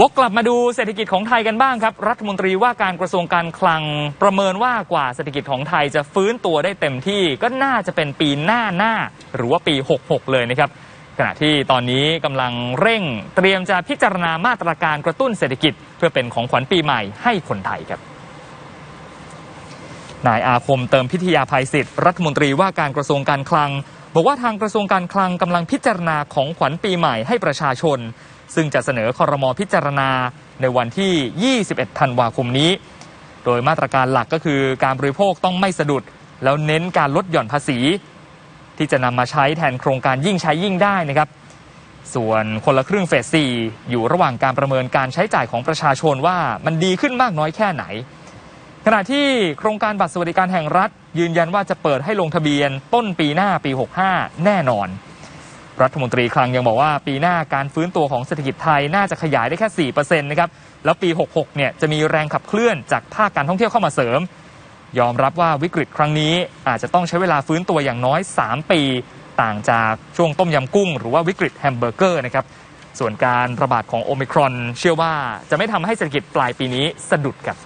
วกกลับมาดูเศรษฐกิจของไทยกันบ้างครับ รัฐมนตรีว่าการกระทรวงการคลังประเมินว่ากว่าเศรษฐกิจของไทยจะฟื้นตัวได้เต็มที่ก็น่าจะเป็นปีหน้าหน้า หรือว่าปี 66 เลยนะครับ ขณะที่ตอนนี้กำลังเร่งเตรียมจะพิจารณามาตรการกระตุ้นเศรษฐกิจ เพื่อเป็นของขวัญปีใหม่ให้คนไทยครับ นายอาคมเติมพิทยาภัยศิษย์รัฐมนตรีว่าการกระทรวงการคลัง บอกว่าทางกระทรวงการคลังกำลังพิจารณาของขวัญปีใหม่ให้ประชาชน ซึ่งจะเสนอคอรมอพิจารณาในวันที่ 21 ธันวาคมนี้ โดยมาตรการหลักก็คือการบริโภคต้องไม่สะดุด แล้วเน้นการลดหย่อนภาษี ที่จะนำมาใช้แทนโครงการยิ่งใช้ยิ่งได้นะครับส่วนคนละครึ่งเฟส4อยู่ระหว่างการประเมินการใช้จ่ายของประชาชนว่ามันดีขึ้นมากน้อยแค่ไหน ขณะที่โครงการบัตรสวัสดิการแห่งรัฐ ยืนยันว่าจะเปิดให้ลงทะเบียนต้นปีหน้าปี 65 แน่นอน รัฐมนตรีคลังยังบอกว่าปีหน้าการฟื้นตัวของเศรษฐกิจไทยน่าจะขยายได้แค่ 4%นะครับ แล้วปี 66 เนี่ยจะมีแรงขับเคลื่อนจากภาคการท่องเที่ยวเข้ามาเสริม ยอมรับว่าวิกฤตครั้งนี้อาจจะต้องใช้เวลาฟื้นตัวอย่างน้อย 3 ปี ต่างจากช่วงต้มยำกุ้ง หรือว่าวิกฤตแฮมเบอร์เกอร์นะครับ ส่วนการระบาดของโอมิครอน เชื่อว่าจะไม่ทำให้เศรษฐกิจปลายปีนี้สะดุดครับ